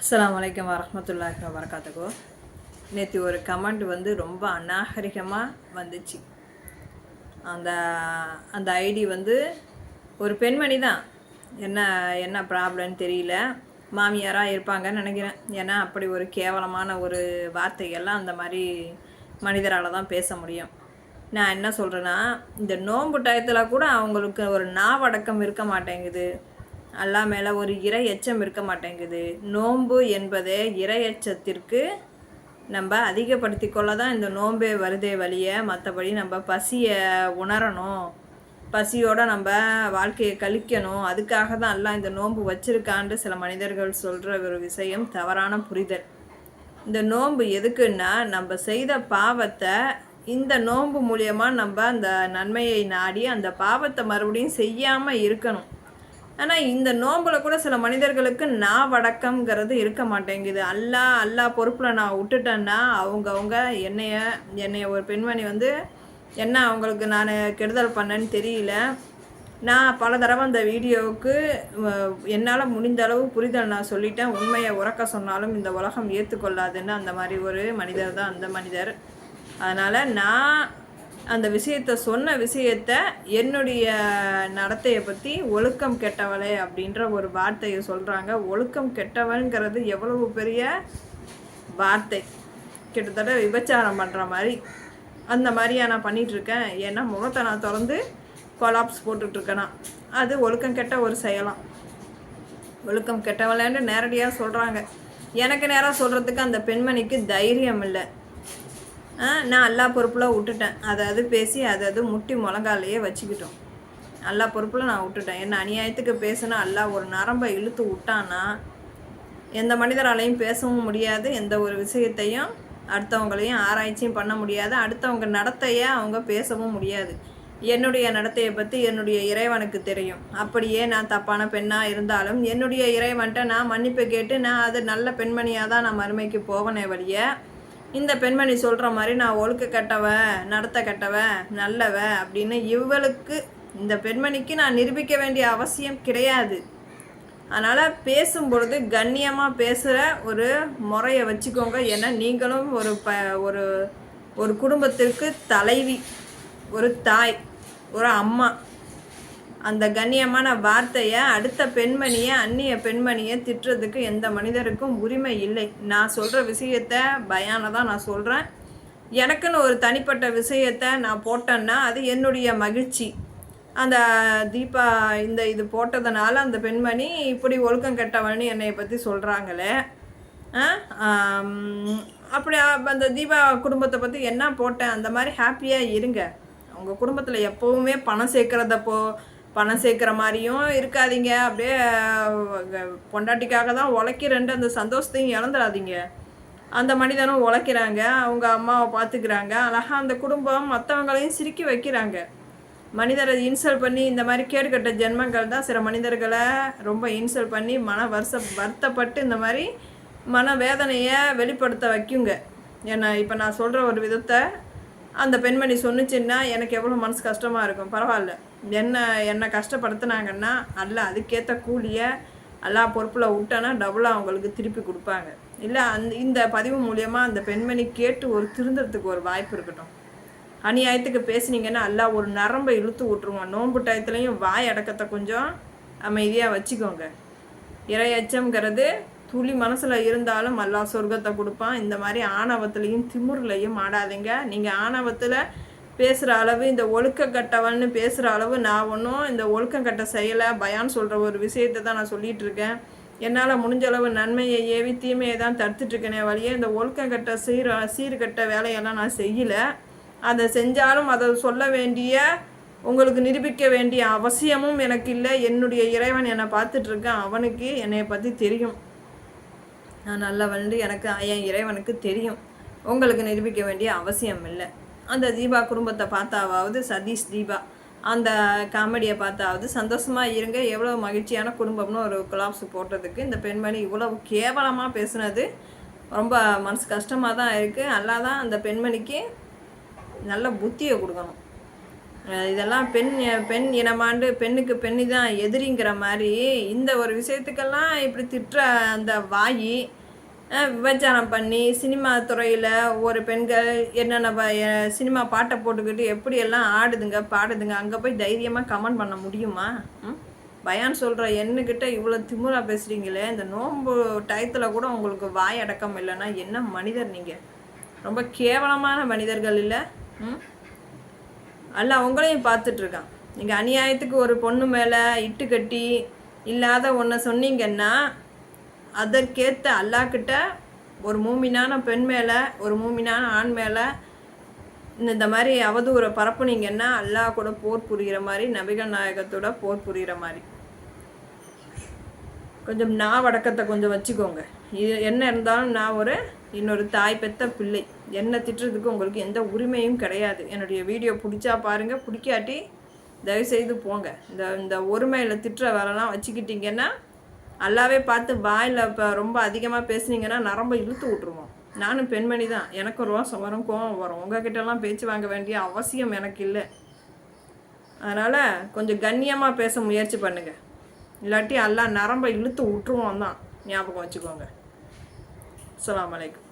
அஸ்லாம் வலைக்கம் வரஹ்மத்துல்லாஹி வரகாத்துக்கோ நேற்று ஒரு கமெண்ட் வந்து ரொம்ப அநாகரிகமாக வந்துச்சு. அந்த அந்த ஐடி வந்து ஒரு பெண்மணி தான். என்ன என்ன ப்ராப்ளம்னு தெரியல. மாமியாராக இருப்பாங்கன்னு நினைக்கிறேன். ஏன்னா அப்படி ஒரு கேவலமான ஒரு வார்த்தைகள்லாம் அந்த மாதிரி மனிதரால் தான் பேச முடியும். நான் என்ன சொல்கிறேன்னா இந்த நோன்பு டயத்தில் கூட அவங்களுக்கு ஒரு நாவடக்கம் இருக்க மாட்டேங்குது. அல்லா மேலே ஒரு இறை எச்சம் இருக்க மாட்டேங்குது. நோன்பு என்பதே இறை எச்சத்திற்கு நம்ம அதிகப்படுத்தி கொள்ள தான் இந்த நோன்பே வருதே வழிய மற்றபடி நம்ம பசியை உணரணும். பசியோட நம்ம வாழ்க்கையை கழிக்கணும். அதுக்காக தான் எல்லாம் இந்த நோன்பு வச்சிருக்கான்னு சில மனிதர்கள் சொல்கிற ஒரு விஷயம் தவறான புரிதல். இந்த நோன்பு எதுக்குன்னா நம்ம செய்த பாவத்தை இந்த நோன்பு மூலியமாக நம்ம அந்த நன்மையை நாடி அந்த பாவத்தை மறுபடியும் செய்யாமல் இருக்கணும். ஆனால் இந்த நோம்பில் கூட சில மனிதர்களுக்கு நான் வடக்கம்ங்கிறது இருக்க மாட்டேங்குது. அல்லா அல்லா பொறுப்பில் நான் விட்டுட்டேன்னா அவங்கவுங்க என்னைய என்னைய ஒரு பெண்மணி வந்து என்ன அவங்களுக்கு நான் கெடுதல் பண்ணேன்னு தெரியல. நான் பல தடவை அந்த வீடியோவுக்கு என்னால் முடிந்த அளவு புரிதல் நான் சொல்லிட்டேன். உண்மையை உறக்க சொன்னாலும் இந்த உலகம் ஏற்றுக்கொள்ளாதுன்னு அந்த மாதிரி ஒரு மனிதர் தான் அந்த மனிதர். அதனால் நான் அந்த விஷயத்த சொன்ன விஷயத்த என்னுடைய நடத்தையை பற்றி ஒழுக்கம் கெட்டவளே அப்படின்ற ஒரு வார்த்தையை சொல்கிறாங்க ஒழுக்கம் கெட்டவன்கிறது எவ்வளவு பெரிய வார்த்தை. கிட்டத்தட்ட விபச்சாரம் பண்ணுற மாதிரி. அந்த மாதிரியா நான் பண்ணிகிட்ருக்கேன் ஏன்னா முகத்தை நான் திறந்து கொலாப்ஸ் போட்டுட்ருக்கேனா அது ஒழுக்கம் கெட்ட ஒரு செயலாம். ஒழுக்கம் கெட்டவளேன்னு நேரடியாக சொல்கிறாங்க எனக்கு நேராக சொல்கிறதுக்கு அந்த பெண்மணிக்கு தைரியம் இல்லை. நான் எல்லா பொறுப்பில் விட்டுட்டேன். அதாவது பேசி அதாவது முட்டி முழங்காலையே வச்சுக்கிட்டோம். எல்லா பொறுப்பில் நான் விட்டுட்டேன். என்ன அநியாயத்துக்கு பேசினா எல்லா ஒரு நரம்பை இழுத்து விட்டான்னா எந்த மனிதராலையும் பேசவும் முடியாது. எந்த ஒரு விஷயத்தையும் அடுத்தவங்களையும் ஆராய்ச்சியும் பண்ண முடியாது. அடுத்தவங்க நடத்தையை அவங்க பேசவும் முடியாது. என்னுடைய நடத்தையை பற்றி என்னுடைய இறைவனுக்கு தெரியும். அப்படியே நான் தப்பான பெண்ணாக இருந்தாலும் என்னுடைய இறைவன்ட்ட நான் மன்னிப்பு கேட்டு நான் அது நல்ல பெண்மணியாக தான் நான் மறுமைக்கு போவனே வழிய இந்த பெண்மணி சொல்கிற மாதிரி நான் ஒழுக்க கட்டவ நடத்த கட்டவ நல்லவ அப்படின்னு இவளுக்கு இந்த பெண்மணிக்கு நான் நிரூபிக்க வேண்டிய அவசியம் கிடையாது. அதனால் பேசும்பொழுது கண்ணியமாக பேசுகிற ஒரு முறையை வச்சுக்கோங்க. ஏன்னா நீங்களும் ஒரு ப ஒரு ஒரு குடும்பத்திற்கு தலைவி ஒரு தாய் ஒரு அம்மா. அந்த கண்ணியமான வார்த்தையை அடுத்த பெண்மணியை அந்நிய பெண்மணியை திட்டுறதுக்கு எந்த மனிதருக்கும் உரிமை இல்லை. நான் சொல்கிற விஷயத்த பயான தான் நான் சொல்கிறேன் எனக்குன்னு ஒரு தனிப்பட்ட விஷயத்த நான் போட்டேன்னா அது என்னுடைய மகிழ்ச்சி. அந்த தீபா இந்த இது போட்டதுனால அந்த பெண்மணி இப்படி ஒழுக்கம் கெட்டவன்னு என்னை பற்றி சொல்கிறாங்களே அப்படி அந்த தீபா குடும்பத்தை பற்றி என்ன போட்டேன்? அந்த மாதிரி ஹாப்பியாக இருங்க. உங்கள் குடும்பத்தில் எப்போவுமே பணம் சேர்க்குறதப்போ பணம் சேர்க்குற மாதிரியும் இருக்காதீங்க. அப்படியே பொண்டாட்டிக்காக தான் உழைக்கிறேன்ட்டு அந்த சந்தோஷத்தையும் இழந்துடாதீங்க. அந்த மனிதனும் உழைக்கிறாங்க. அவங்க அம்மாவை பார்த்துக்கிறாங்க. அழகாக அந்த குடும்பம் மற்றவங்களையும் சிரிக்கி வைக்கிறாங்க. மனிதரை இன்சல்ட் பண்ணி இந்த மாதிரி கேடுகட்ட ஜென்மங்கள் தான் சில மனிதர்களை ரொம்ப இன்சல்ட் பண்ணி மன வருஷ வருத்தப்பட்டு இந்த மாதிரி மன வேதனையை வெளிப்படுத்த வைக்குங்க. ஏன்னா இப்போ நான் சொல்கிற ஒரு விதத்தை அந்த பெண்மணி சொன்னிச்சுன்னா எனக்கு எவ்வளோ மனசு கஷ்டமாக இருக்கும். பரவாயில்ல. என்ன என்னை கஷ்டப்படுத்தினாங்கன்னா அல்ல அதுக்கேற்ற கூலியை எல்லா பொறுப்பில் விட்டோன்னா டபுளாக அவங்களுக்கு திருப்பி கொடுப்பாங்க. இல்லை அந்த இந்த பதிவு மூலியமாக அந்த பெண்மணி கேட்டு ஒரு திருந்துறதுக்கு ஒரு வாய்ப்பு இருக்கட்டும். அநியாயத்துக்கு பேசுனீங்கன்னா எல்லா ஒரு நரம்பை இழுத்து விட்ருவோம் நோன்பு டயத்துலையும் வாய் அடக்கத்தை கொஞ்சம் அமைதியாக வச்சுக்கோங்க. இறையச்சம்ங்கிறது துளி மனசில் இருந்தாலும் அல்லா சொர்க்கத்தை கொடுப்பான். இந்த மாதிரி ஆணவத்துலேயும் திமுருலையும் ஆடாதீங்க. நீங்கள் ஆணவத்தில் பேசுகிற அளவு இந்த ஒழுக்க கட்டவன்னு பேசுகிற அளவு நான் ஒன்றும் இந்த ஒழுக்கம் கட்ட செய்யலை. பயான் சொல்கிற ஒரு விஷயத்தை தான் நான் சொல்லிகிட்டு இருக்கேன். என்னால் முடிஞ்ச அளவு நன்மையை ஏவி தீமையை தான் தடுத்துட்ருக்கேனே வழியே இந்த ஒழுக்கம் கட்ட சீர சீர்கட்ட வேலையெல்லாம் நான் செய்யலை. அதை செஞ்சாலும் அதை சொல்ல வேண்டிய உங்களுக்கு நிரூபிக்க வேண்டிய அவசியமும் எனக்கு இல்லை. என்னுடைய இறைவன் என்னை பார்த்துட்ருக்கேன் அவனுக்கு என்னை பற்றி தெரியும். நான் நல்லா வந்து எனக்கு என் இறைவனுக்கு தெரியும். உங்களுக்கு நிரூபிக்க வேண்டிய அவசியம் இல்லை. அந்த தீபா குடும்பத்தை பார்த்தாவது சதீஷ் தீபா. அந்த காமெடியை பார்த்தாவது சந்தோஷமாக இருங்க. எவ்வளோ மகிழ்ச்சியான குடும்பம்னு ஒரு குலாப்ஸ் போட்டதுக்கு இந்த பெண்மணி இவ்வளோ கேவலமாக பேசுனது ரொம்ப மனசு கஷ்டமாக தான் இருக்குது நல்லா தான் அந்த பெண்மணிக்கு நல்ல புத்தியை கொடுக்கணும். இதெல்லாம் பெண் பெண் இனமாண்டு பெண்ணுக்கு பெண்ணு தான் எதிரிங்கிற மாதிரி இந்த ஒரு விஷயத்துக்கெல்லாம் இப்படி திட்டுற அந்த வாயி விபச்சாரம் பண்ணி சினிமா துறையில் ஒரு பெண்கள் என்னென்ன ப- சினிமா பாட்டை போட்டுக்கிட்டு எப்படியெல்லாம் ஆடுதுங்க பாடுதுங்க அங்கே போய் தைரியமாக கமெண்ட் பண்ண முடியுமா? ம்? பயான் சொல்கிற எண்ணுக்கிட்ட இவ்வளோ திமிரா பேசுகிறீங்களே இந்த நோன்பு டயத்தில் கூட உங்களுக்கு வாய் அடக்கம் இல்லைன்னா என்ன மனிதர் நீங்கள் ரொம்ப கேவலமான மனிதர்கள் இல்லை? ம்? அல்ல உங்களையும் பார்த்துட்ருக்கான். நீங்கள் அநியாயத்துக்கு ஒரு பொண்ணு மேலே இட்டு கட்டி இல்லாத ஒன்றை சொன்னீங்கன்னா அதற்கேற்ற அல்லாக்கிட்ட ஒரு மூமினான பெண் மேலே ஒரு மூமினான ஆண் மேலே இந்த மாதிரி அவதூறை பரப்புனீங்கன்னா அல்லாஹ் கூட போர் புரிகிற மாதிரி நபிகள் நாயகத்தோட போர் புரிகிற மாதிரி. கொஞ்சம் நான் வடக்கத்தை கொஞ்சம் வச்சுக்கோங்க. இது என்ன இருந்தாலும் நான் ஒரு இன்னொரு தாய் பெத்த பிள்ளை. என்ன திட்டுறதுக்கு உங்களுக்கு எந்த உரிமையும் கிடையாது. என்னுடைய வீடியோ பிடிச்சா பாருங்கள் பிடிக்காட்டி தயவுசெய்து போங்க. இந்த இந்த ஒருமையில் திட்டுற வேலைலாம் வச்சுக்கிட்டிங்கன்னா நல்லாவே பார்த்து வாயில் இப்போ ரொம்ப அதிகமாக பேசுனீங்கன்னா நரம்ப இழுத்து விட்ருவோம் நானும் பெண்மணி தான். எனக்கு ரோசம் வரும் கோவம் வரும். உங்ககிட்டலாம் பேச்சு வாங்க வேண்டிய அவசியம் எனக்கு இல்லை. அதனால் கொஞ்சம் கண்ணியமாக பேச முயற்சி பண்ணுங்கள் இல்லாட்டி எல்லாம் நரம்பை இழுத்து விட்டுருவோம் தான். ஞாபகம் வச்சுக்கோங்க. அலாம் வலைக்கம்